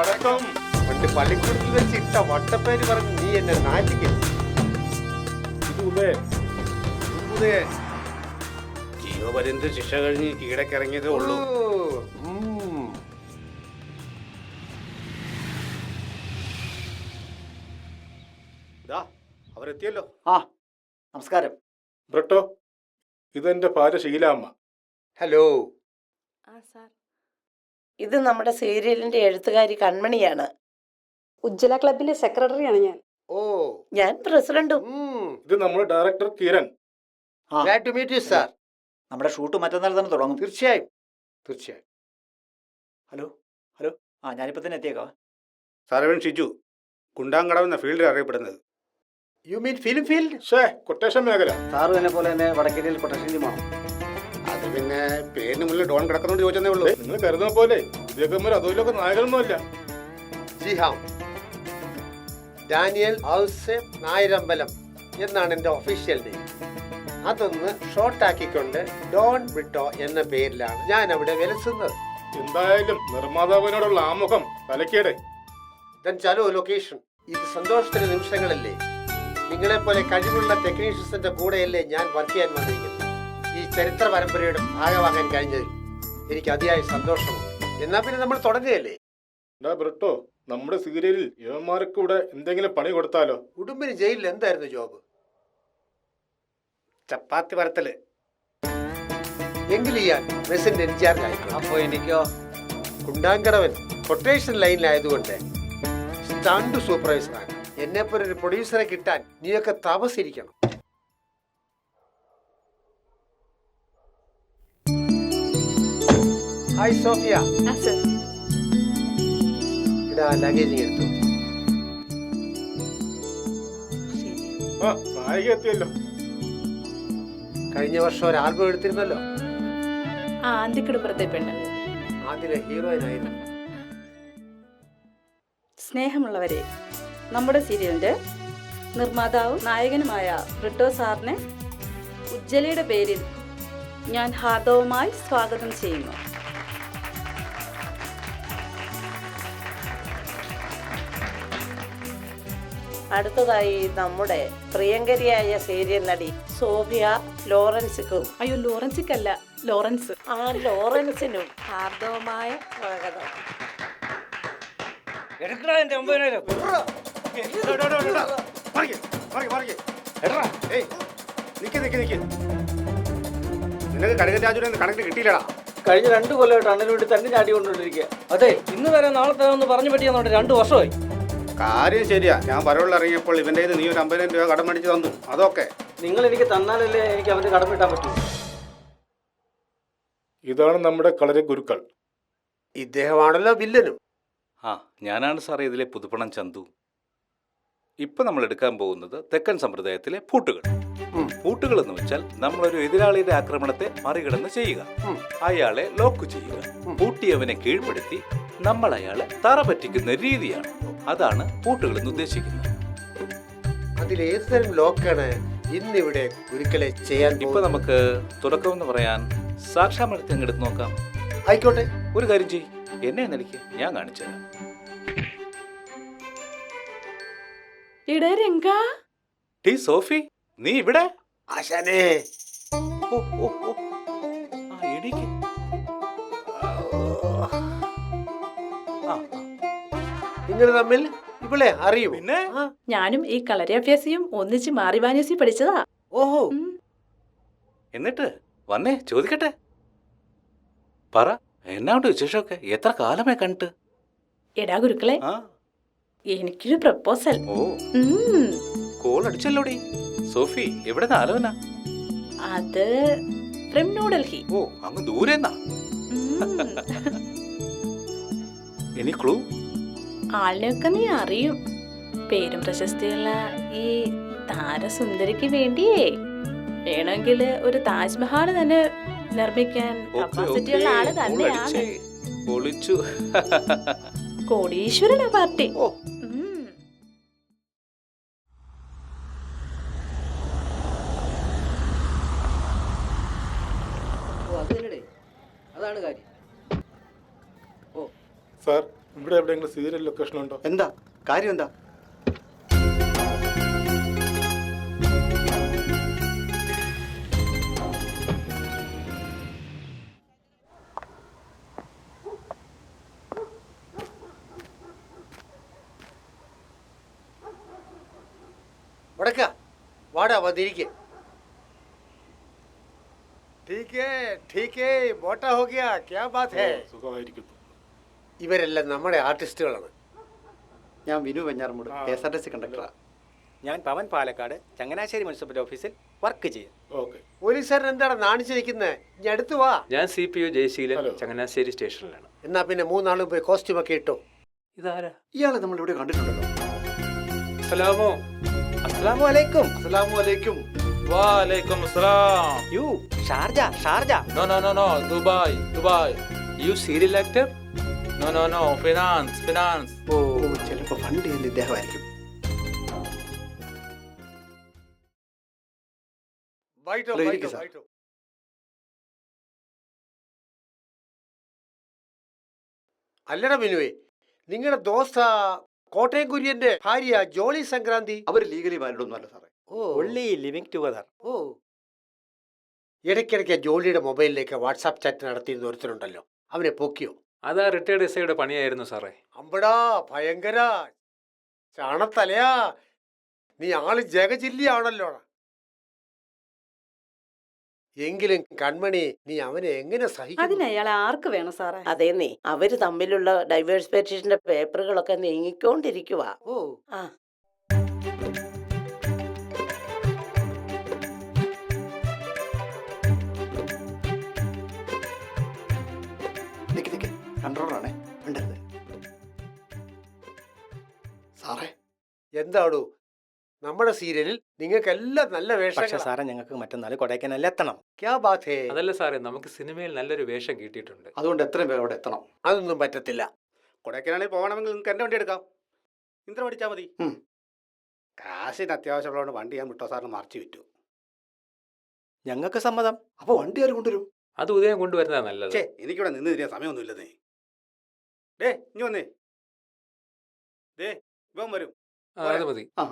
പടക്കം. പണ്ട് പള്ളിക്കൂടത്തിൽ വെച്ച് ഇട്ട വട്ടപ്പേര് പറഞ്ഞ് നീ എന്നെ ഉദയൻ. ജീവപര്യന്ത ശിക്ഷ കഴിഞ്ഞ് കീഴക്കിറങ്ങിയതേ ഉള്ളൂ. അവരെത്തിയല്ലോ. ആ നമസ്കാരം. ബ്രട്ടോ ഇതെന്റെ ഭാര്യ ശീലാമ്മ. ഹലോ. ആ സാർ. ഇത് നമ്മുടെ സീരിയലിന്റെ എഴുത്തുകാരി കൺമണിയാണ്. ഉജ്ജ്വല ക്ലബിന്റെ സെക്രട്ടറിയാണ് ഞാൻ. ഓ. ഞാൻ പ്രസിഡന്റും. ഇത് നമ്മുടെ director Kiran. Glad to meet you sir നമ്മുടെ ഷൂട്ട് മറ്റന്നാൾ തന്നെ തുടങ്ങും. തീർച്ചയായും. തീർച്ചയായും. Hello hello. ആ ഞാനിപ്പോൾ തന്നെ എത്തിയേക്കാം. സാറേ ഷിജു. കുണ്ടാങ്കടവ് എന്ന ഫീൽഡിൽ അറിയപ്പെടുന്നത്. യു മീൻ ഫിലിം ഫീൽഡ് ഷേ കൊട്ടേഷൻ മേഖല. സാറ് എന്നെ പോലെ തന്നെ വടക്കേരിയിൽ കൊട്ടേഷൻ ടീമാണ് അത് പിന്നെ പേരിന് മുന്നിൽ ഡോൺ കിടക്കുന്നോണ്ട് ചോദിച്ചതേ ഉള്ളൂ. നിങ്ങൾ കരുതുന്ന പോലെ ഇദ്ദേഹന്മാർ അതുപോലൊക്കെ നായകനൊന്നുമല്ല ജി ഹാം ഡാനിയൽ ഹൗസ് നായരമ്പലം എന്നാണ് എന്റെ ഒഫീഷ്യൽ നെയിം അതൊന്ന് ഷോർട്ട് ആക്കിക്കൊണ്ട് ഡോൺ ബ്രിട്ടോ എന്ന പേരിലാണ് ഞാൻ അവിടെ വിലസുന്നത്. എന്തായാലും നിർമ്മാതാവിനോടുള്ള ആമുഖം തലക്കേടെ. ചലോ ലൊക്കേഷൻ ഇത് സന്തോഷത്തിന്റെ നിമിഷങ്ങളല്ലേ? നിങ്ങളെപ്പോലെ കഴിവുള്ള ടെക്നീഷ്യൻസിന്റെ കൂടെയല്ലേ ഞാൻ വർക്ക് ചെയ്യാൻ വന്നിരിക്കുന്നത്? ചരിത്ര പരമ്പരയുടെ ഭാഗമാകാൻ കഴിഞ്ഞതിൽ എനിക്ക് അതിയായ സന്തോഷമുണ്ട്. എന്നാ പിന്നെ നമ്മൾ തുടങ്ങുകയല്ലേ? എന്താ ബ്രട്ടോ നമ്മുടെ സീരിയലിൽ യുവന്മാർക്ക് ഇവിടെ എന്തെങ്കിലും പണി കൊടുത്താലോ? ഉടുമ്പിന് ജയിലിൽ എന്തായിരുന്നു ജോബ്? ചപ്പാത്തി പരത്തൽ എങ്കിൽ അപ്പോ പ്രസിഡന്റ് എനിക്കോ? കുണ്ടാങ്കടവൻ കൊട്ടേഷൻ ലൈനിലായതുകൊണ്ട് സ്റ്റണ്ട് സൂപ്പർവൈസറാണ് എന്നെ പോലെ ഒരു പ്രൊഡ്യൂസറെ കിട്ടാൻ നീയൊക്കെ താമസിരിക്കണം ഹായ് സോഫിയ. ഇടാ ലഗേജ് എടുത്തു. എത്തിയല്ലോ. കഴിഞ്ഞ വർഷം ഒരു ആൽബം എടുത്തിരുന്നല്ലോ. ആ അന്തിക്കിടുമ്പുറത്തെ പെണ്ണ് അതിലെ ഹീറോയിൻ ആയിരുന്നു സ്നേഹമുള്ളവരെ നമ്മുടെ സീരിയലിന്റെ നിർമ്മാതാവും നായകനുമായ ബ്രിട്ടോ സാറിനെ ഉജ്ജലയുടെ പേരിൽ ഞാൻ ഹാർദവുമായി സ്വാഗതം ചെയ്യുന്നു. അടുത്തതായി നമ്മുടെ പ്രിയങ്കരിയായ സീരിയൽ നടി സോഫിയ ലോറൻസിക്കും. അയ്യോ ലോറൻസിക്കല്ല ലോറൻസ്. ആ ലോറൻസിനും ഹാർദവമായ സ്വാഗതം. എടുക്കടാ എന്റെ ഒമ്പതിനായിരം നിക്ക് നിക്ക് നിക്ക്. നിനക്ക് കടുകൻ രാജുവിനെ കണക്കിന് കിട്ടിയില്ലടാ. കഴിഞ്ഞ രണ്ട് കൊല്ലമായിട്ട് അണ്ണന് വേണ്ടി തന്നെ ചാടി കൊണ്ടുകൊണ്ടിരിക്കുക അതെ ഇന്ന് വരെ നാളെ തരാമെന്ന് പറഞ്ഞു പറ്റിയെന്നോട്ട് രണ്ട് വർഷമായി. കാര്യം ശരിയാ. ഞാൻ വരവുള്ള ഇറങ്ങിയപ്പോൾ ഇവന്റെ കയ്യിൽ നീ ഒരു അമ്പതിനായിരം രൂപ കടം മേടിച്ച് തന്നു. അതൊക്കെ. നിങ്ങൾ എനിക്ക് തന്നാലല്ലേ എനിക്ക് അവന് കടം കിട്ടാൻ പറ്റൂ? ഇതാണ് നമ്മുടെ കളരി ഗുരുക്കൾ. ഇദ്ദേഹമാണല്ലോ വില്ലനും. ആ ഞാനാണ് സാറേ ഇതിലെ പുതുപ്പണം ചന്തു. ഇപ്പൊ നമ്മൾ എടുക്കാൻ പോകുന്നത് തെക്കൻ സമ്പ്രദായത്തിലെ പൂട്ടുകൾ. പൂട്ടുകൾ എന്ന് വെച്ചാൽ നമ്മളൊരു എതിരാളിയുടെ ആക്രമണത്തെ മറികടന്ന് ചെയ്യുക. അയാളെ ലോക്ക് ചെയ്യുക. പൂട്ടിയവനെ കീഴ്പ്പെടുത്തി നമ്മൾ അയാളെ തറ പറ്റിക്കുന്ന രീതിയാണ്. അതാണ് പൂട്ടുകൾ എന്ന് ഉദ്ദേശിക്കുന്നത്. അതിലേത് തരം ലോക്കാണ് ഇന്നിവിടെ ഗുരുക്കളെ ചെയ്യാൻ ഇപ്പൊ നമുക്ക് തുടക്കം എന്ന് പറയാൻ സാക്ഷാമഴത്തെ അങ്ങെടുത്ത് നോക്കാം. ആയിക്കോട്ടെ. ഒരു കാര്യം ചെയ് എന്നെ നിലയ്ക്ക് ഞാൻ കാണിച്ചു തരാം. രംഗ. ടീ സോഫി നീ ഇവിടെ? ആശാനേ. ഓ ഓ ഓ. ആ എണീക്ക്. നിങ്ങൾ തമ്മിൽ ഇവളെ അറിയൂ പിന്നെ? ഞാനും ഈ കളരി അഭ്യാസിയും ഒന്നിച്ച് മാറിവാനേസി പഠിച്ചതാ. ഓഹോ. എന്നിട്ട് വന്നേ ചോദിക്കട്ടെ. പറ എന്നാണ്ട് വിശേഷമൊക്കെ? എത്ര കാലമായി കണ്ടിട്ട്? എടാ ഗുരുക്കളെ എനിക്കൊരു പ്രപ്പോസൽ. കോൾ അടിച്ചല്ലോടി? സോഫി എവിടെ ആലോചന അത് ഫ്രം ന്യൂഡൽഹി. ഓ അങ്ങ് ദൂരെ എന്നാ ക്ലൂ ആളിനെയൊക്കെ നീ അറിയും. പേരും പ്രശസ്തിയുള്ള ഈ താരസുന്ദരിക്ക് വേണ്ടിയേ. വേണമെങ്കിൽ ഒരു താജ്മഹൽ തന്നെ നിർമ്മിക്കാൻ കപ്പാസിറ്റിയുള്ള ആൾ തന്നെയാണ്. കോടീശ്വരനാ പാർട്ടി. ഓ. ഓ അതാണ് കാര്യം. സാർ ഇവിടെ എവിടെയെങ്കിലും സീരിയൽ ലൊക്കേഷൻ ഉണ്ടോ എന്താ കാര്യം എന്താ വടക്ക വാടാ വന്നിരിക്കെ ठीक है ठीक है मोटा हो गया क्या बात है സുഖമായിരിക്കുന്നു ഇവരെല്ലാം നമ്മുടെ ആർട്ടിസ്റ്റുകളാണ്. ഞാൻ Vinu Venjaramoodu K S R T C കണ്ടക്ടറാണ് ഞാൻ പവൻ പാലക്കാട് ചങ്ങനാശ്ശേരി മുനിസിപ്പൽ ഓഫീസിൽ വർക്ക് ചെയ്യും. ഓക്കെ. പോലീസുകാരൻ എന്താണ് നാണിച്ചിരിക്കുന്നത് ഇനി അടുത്ത് വാ. ഞാൻ C P O Jayaseelan Changanassery സ്റ്റേഷനിലാണ്. എന്നാ പിന്നെ മൂന്നാളും പോയി കോസ്റ്റ്യൂം ഒക്കെ ഇട്ടോ. ഇതാരാ? ഇയാളെ നമ്മൾ ഇവിടെ കണ്ടിട്ടുണ്ടല്ലോ. അസ്സലാമോ. അസ്സലാമു അലൈക്കും. അസ്സലാമു അലൈക്കും. You Sharjah Sharjah. No no no no Dubai Dubai. You serial actor? No, no no finance finance ഓ ചിലപ്പോ ഫണ്ട് ചെയ്യുന്ന ഇദ്ദേഹമായിരിക്കും. വൈറ്റോ വൈറ്റോ. ബൈറ്റോ അല്ലട ബിനുവേ നിങ്ങളുടെ ദോസ്ത കോട്ടയം കുര്യന്റെ ഭാര്യ ജോളി സംക്രാന്തി. അവർ ലീഗലി മാരിഡ് ഒന്നും അല്ല സാറേ. ഓ. ഒള്ളി ലിവിങ് ടുഗദർ ഓ. ഇടയ്ക്കിടയ്ക്ക് ജോളിയുടെ മൊബൈലിലേക്ക് വാട്സാപ്പ് ചാറ്റ് നടത്തിയിരുന്ന ഒരുത്തരുണ്ടല്ലോ. അവനെ പൊക്കിയോ? അതാ റിട്ടയർഡ് എസ് ഐയുടെ പണിയായിരുന്നു സാറേ. അമ്പടാ ഭയങ്കര. ചാണത്തലയാ. നീ ആൾ ജഗജില്ലിയാണല്ലോ എങ്കിലും കൺമണി നീ അവനെ എങ്ങനെ സഹിക്കും അതിനയാളെ ആർക്ക് വേണം സാറേ? അതേന്നേ അവർ തമ്മിലുള്ള ഡൈവേഴ്സ് പെറ്റീഷന്റെ പേപ്പറുകളൊക്കെ നീങ്ങിക്കൊണ്ടിരിക്കുവാ. ഓ. ആ. നിക്ക് കൺട്രോളറാണേ മിണ്ടരുത്. സാറേ. എന്താടോ? നമ്മുടെ സീരിയലിൽ നിങ്ങൾക്കെല്ലാം നല്ല പക്ഷെ വേഷം സാറേ ഞങ്ങൾക്ക് മറ്റന്നാൾ കൊടൈക്കനാലിൽ എത്തണം. ക്യാ ഹേ അതല്ല സാറേ നമുക്ക് സിനിമയിൽ നല്ലൊരു വേഷം കിട്ടിയിട്ടുണ്ട്. അതുകൊണ്ട് എത്രയും പേർ അവിടെ എത്തണം. അതൊന്നും പറ്റത്തില്ല. കൊടൈക്കനാളിൽ പോകണമെങ്കിൽ നിങ്ങൾക്ക് എന്റെ വണ്ടി എടുക്കാം. ഇന്ദ്ര പഠിച്ചാൽ മതി. ഉം. കാശിന് അത്യാവശ്യമുള്ളതുകൊണ്ട് വണ്ടി ഞാൻ വിട്ടോ സാറിന് മറിച്ച് വിറ്റു. ഞങ്ങൾക്ക് സമ്മതം. അപ്പൊ വണ്ടി ആര് കൊണ്ടുവരും? അത് ഉദയം കൊണ്ടുവരുന്നതാ നല്ലത്. ഛേ എനിക്കിവിടെ നിന്ന് തിരിയാൻ സമയമൊന്നുമില്ലെന്നേ. ഡേ ഇനി വന്നേ. ദേ ഇവൻ വരും. ആ അത് മതി. ആ.